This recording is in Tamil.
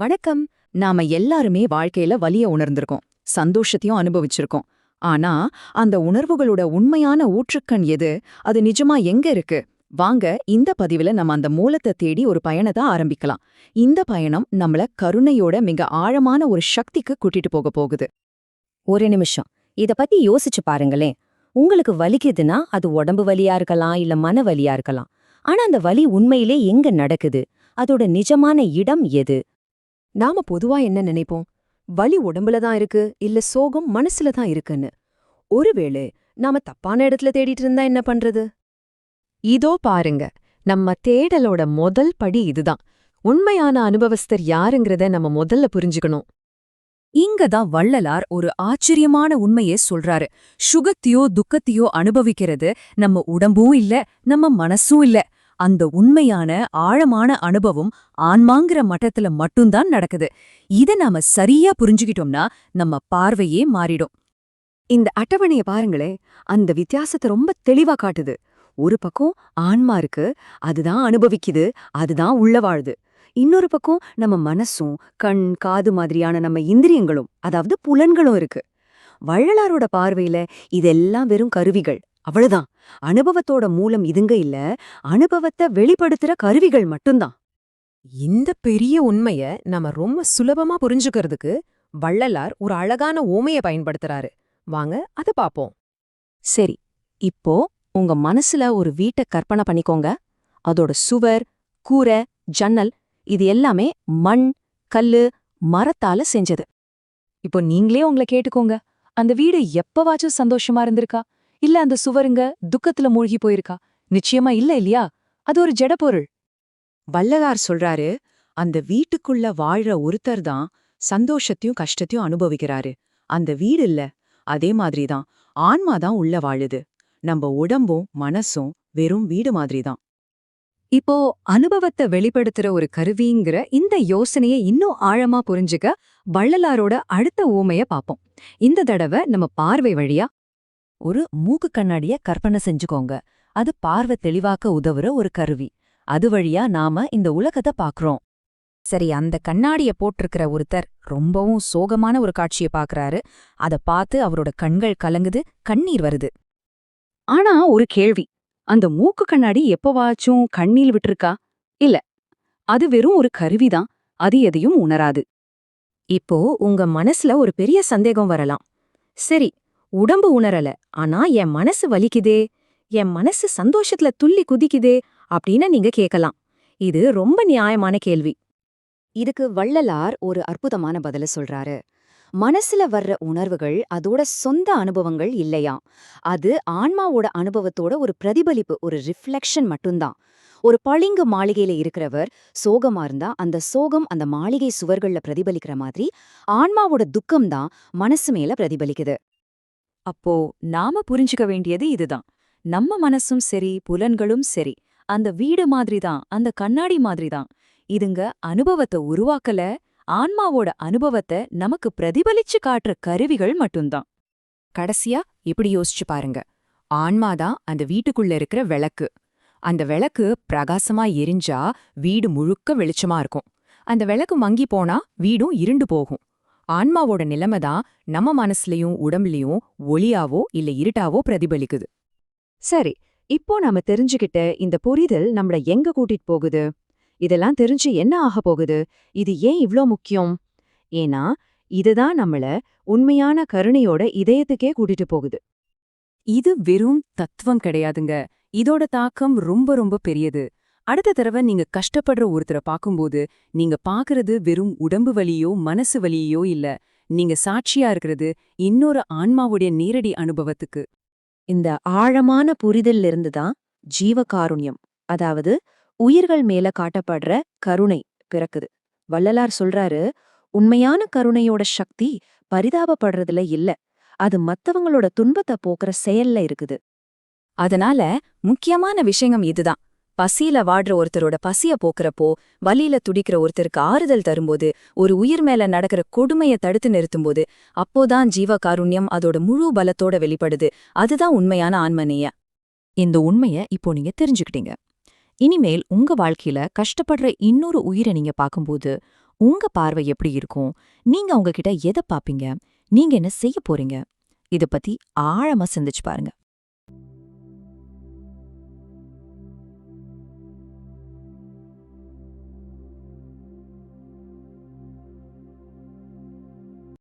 வணக்கம். நாம எல்லாருமே வாழ்க்கையில வலிய உணர்ந்திருக்கோம். சந்தோஷத்தையும் அனுபவிச்சிருக்கோம். ஆனா அந்த உணர்வுகளோட உண்மையான ஊற்றுக்கண் எது? அது நிஜமா எங்க இருக்கு? வாங்க இந்த பதிவுல நம்ம அந்த மூலத்தை தேடி ஒரு பயணத்தை ஆரம்பிக்கலாம். இந்த பயணம் நம்மள கருணையோட மிக ஆழமான ஒரு சக்திக்கு கூட்டிட்டு போக போகுது. ஒரு நிமிஷம். இத பத்தி யோசிச்சு பாருங்களேன். உங்களுக்கு வலிக்குதுன்னா அது உடம்பு வலியா இருக்கலாம் இல்ல மன வலியா இருக்கலாம். ஆனா அந்த வலி உண்மையிலே எங்க நடக்குது? அதோட நிஜமான இடம் எது? நாம பொதுவா என்ன நினைப்போம்? வலி உடம்புல தான் இருக்கு இல்ல சோகம் மனசுல தான் இருக்குன்னு? ஒருவேளை நாம தப்பான இடத்துல தேடிட்டு இருந்தா என்ன பண்றது? இதோ பாருங்க நம்ம தேடலோட முதல் படி இதுதான். உண்மையான அனுபவஸ்தர் யாருங்கிறத நம்ம முதல்ல புரிஞ்சுக்கணும். இங்க தான் வள்ளலார் ஒரு ஆச்சரியமான உண்மையே சொல்றாரு. சுகத்தையோ துக்கத்தையோ அனுபவிக்கிறது நம்ம உடம்பும் இல்ல நம்ம மனசும் இல்ல. அந்த உண்மையான ஆழமான அனுபவம் ஆன்மாங்கிற மட்டத்துல மட்டும்தான் நடக்குது. இத நாம சரியா புரிஞ்சுக்கிட்டோம்னா நம்ம பார்வையே மாறிடும். இந்த அட்டவணைய பாருங்களே அந்த வித்தியாசத்தை ரொம்ப தெளிவா காட்டுது. ஒரு பக்கம் ஆன்மா இருக்கு அதுதான் அனுபவிக்குது அதுதான் உள்ள வாழுது. இன்னொரு பக்கம் நம்ம மனசும் கண் காது மாதிரியான நம்ம இந்திரியங்களும் அதாவது புலன்களும் இருக்கு. வள்ளலாரோட பார்வையில இதெல்லாம் வெறும் கருவிகள். அவ்வளவுதான். அனுபவத்தோட மூலம் இதுங்க இல்ல அனுபவத்தை வெளிப்படுத்துற கருவிகள் மட்டும்தான். இந்த பெரிய உண்மைய நம்ம ரொம்ப சுலபமா புரிஞ்சுக்கிறதுக்கு வள்ளலார் ஒரு அழகான ஓமைய பயன்படுத்துறாரு. வாங்க அத பாப்போம். சரி இப்போ உங்க மனசுல ஒரு வீட்டை கற்பனை பண்ணிக்கோங்க. அதோட சுவர் கூரை ஜன்னல் இது எல்லாமே மண் கல்லு மரத்தால செஞ்சது. இப்போ நீங்களே உங்களை கேட்டுக்கோங்க. அந்த வீடு எப்பவாச்சும் சந்தோஷமா இருந்திருக்கா? இல்ல அந்த சுவருங்க துக்கத்துல மூழ்கி போயிருக்கா. நிச்சயமா இல்ல இல்லையா? அது ஒரு ஜடப்பொருள் வள்ளலார் சொல்றாரு அந்த வீட்டுக்குள்ள வாழ்ற ஒருத்தர் தான் சந்தோஷத்தையும் கஷ்டத்தையும் அனுபவிக்கிறாரு. அந்த வீடு இல்ல அதே மாதிரிதான் ஆன்மா தான் உள்ள வாழுது. நம்ம உடம்பும் மனசும் வெறும் வீடு மாதிரிதான் இப்போ அனுபவத்தை வெளிப்படுத்துற ஒரு கருவிங்கிற இந்த யோசனையை இன்னும் ஆழமா புரிஞ்சுக்க வள்ளலாரோட அடுத்த ஊமைய பாப்போம். இந்த தடவை நம்ம பார்வை வழியா ஒரு மூக்கு கண்ணாடிய கற்பனை செஞ்சுக்கோங்க. அது பார்வை தெளிவாக்க உதவுற ஒரு கருவி. அது வழியா நாம இந்த உலகத்தை பாக்குறோம் சரி அந்த கண்ணாடிய போட்டிருக்கிற ஒருத்தர் ரொம்பவும் சோகமான ஒரு காட்சிய பாக்குறாரு அத பார்த்து அவரோட கண்கள் கலங்குது கண்ணீர் வருது. ஆனா ஒரு கேள்வி. அந்த மூக்கு கண்ணாடி எப்பவாச்சும் கண்ணீர் விட்டுருக்கா? இல்ல. அது வெறும் ஒரு கருவிதான் அது எதையும் உணராது. இப்போ உங்க மனசுல ஒரு பெரிய சந்தேகம் வரலாம். சரி உடம்பு உணரல. ஆனா என் மனசு வலிக்குதே என் மனசு சந்தோஷத்துல துள்ளி குதிக்குதே அப்படின்னு நீங்க கேட்கலாம் இது ரொம்ப நியாயமான கேள்வி. இதுக்கு வள்ளலார் ஒரு அற்புதமான பதில சொல்றாரு. மனசுல வர்ற உணர்வுகள் அதோட சொந்த அனுபவங்கள் இல்லையாம் அது ஆன்மாவோட அனுபவத்தோட ஒரு பிரதிபலிப்பு ஒரு ரிஃப்ளெக்ஷன் மட்டும்தான். ஒரு பளிங்கு மாளிகையில இருக்கிறவர் சோகமா இருந்தா அந்த சோகம் அந்த மாளிகை சுவர்கள்ல பிரதிபலிக்கிற மாதிரி ஆன்மாவோட துக்கம் தான் மனசு மேல பிரதிபலிக்குது. அப்போ நாம புரிஞ்சுக்க வேண்டியது இதுதான். நம்ம மனசும் சரி புலன்களும் சரி அந்த வீடு மாதிரிதான் அந்த கண்ணாடி மாதிரிதான். இதுங்க அனுபவத்தை உருவாக்கல ஆன்மாவோட அனுபவத்தை நமக்கு பிரதிபலிச்சு காட்டுற கருவிகள் மட்டும்தான். கடைசியா இப்படி யோசிச்சு பாருங்க. ஆன்மாதான் அந்த வீட்டுக்குள்ள இருக்கிற விளக்கு. அந்த விளக்கு பிரகாசமா எரிஞ்சா வீடு முழுக்க வெளிச்சமா இருக்கும். அந்த விளக்கு மங்கி போனா வீடும் இருண்டு போகும். ஆன்மாவோட நிலைமை தான் நம்ம மனசுலயும் உடம்புலயும் ஒளியாவோ இல்ல இருட்டாவோ பிரதிபலிக்குது. சரி இப்போ நாம தெரிஞ்சுக்கிட்ட இந்த புரிதல் நம்மள எங்க கூட்டிட்டு போகுது? இதெல்லாம் தெரிஞ்சு என்ன ஆக போகுது? இது ஏன் இவ்ளோ முக்கியம்? ஏன்னா இதுதான் நம்மள உண்மையான கருணையோட இதயத்துக்கே கூட்டிட்டு போகுது. இது வெறும் தத்துவம் கிடையாதுங்க. இதோட தாக்கம் ரொம்ப ரொம்ப பெரியது. அடுத்த தடவை நீங்க கஷ்டப்படுற ஒருத்தரை பார்க்கும்போது நீங்க பாக்குறது வெறும் உடம்பு வலியோ மனசு வலியோ இல்ல. நீங்க சாட்சியா இருக்கிறது இன்னொரு ஆன்மாவுடைய நேரடி அனுபவத்துக்கு. இந்த ஆழமான புரிதல்ல இருந்து தான் ஜீவகாருண்யம் அதாவது உயிர்கள் மேல காட்டப்படுற கருணை பிறக்குது. வள்ளலார் சொல்றாரு உண்மையான கருணையோட சக்தி பரிதாபப்படுறதுல இல்ல. அது மத்தவங்களோட துன்பத்தை போக்குற செயல்ல இருக்குது. அதனால முக்கியமான விஷயம் இதுதான். பசியில வாடுற ஒருத்தரோட பசிய போக்குறப்போ வலியில துடிக்கிற ஒருத்தருக்கு ஆறுதல் தரும்போது ஒரு உயிர் மேல நடக்கிற கொடுமைய தடுத்து நிறுத்தும்போது அப்போதான் ஜீவகாருண்யம் அதோட முழு பலத்தோட வெளிப்படுது. அதுதான் உண்மையான ஆன்மநேய. இந்த உண்மைய இப்போ நீங்க தெரிஞ்சுக்கிட்டீங்க. இனிமேல் உங்க வாழ்க்கையில கஷ்டப்படுற இன்னொரு உயிரை நீங்க பார்க்கும்போது உங்க பார்வை எப்படி இருக்கும்? நீங்க அவங்க கிட்ட எதை பாப்பீங்க நீங்க என்ன செய்ய போறீங்க? இத பத்தி ஆழமா சிந்திச்சு பாருங்க.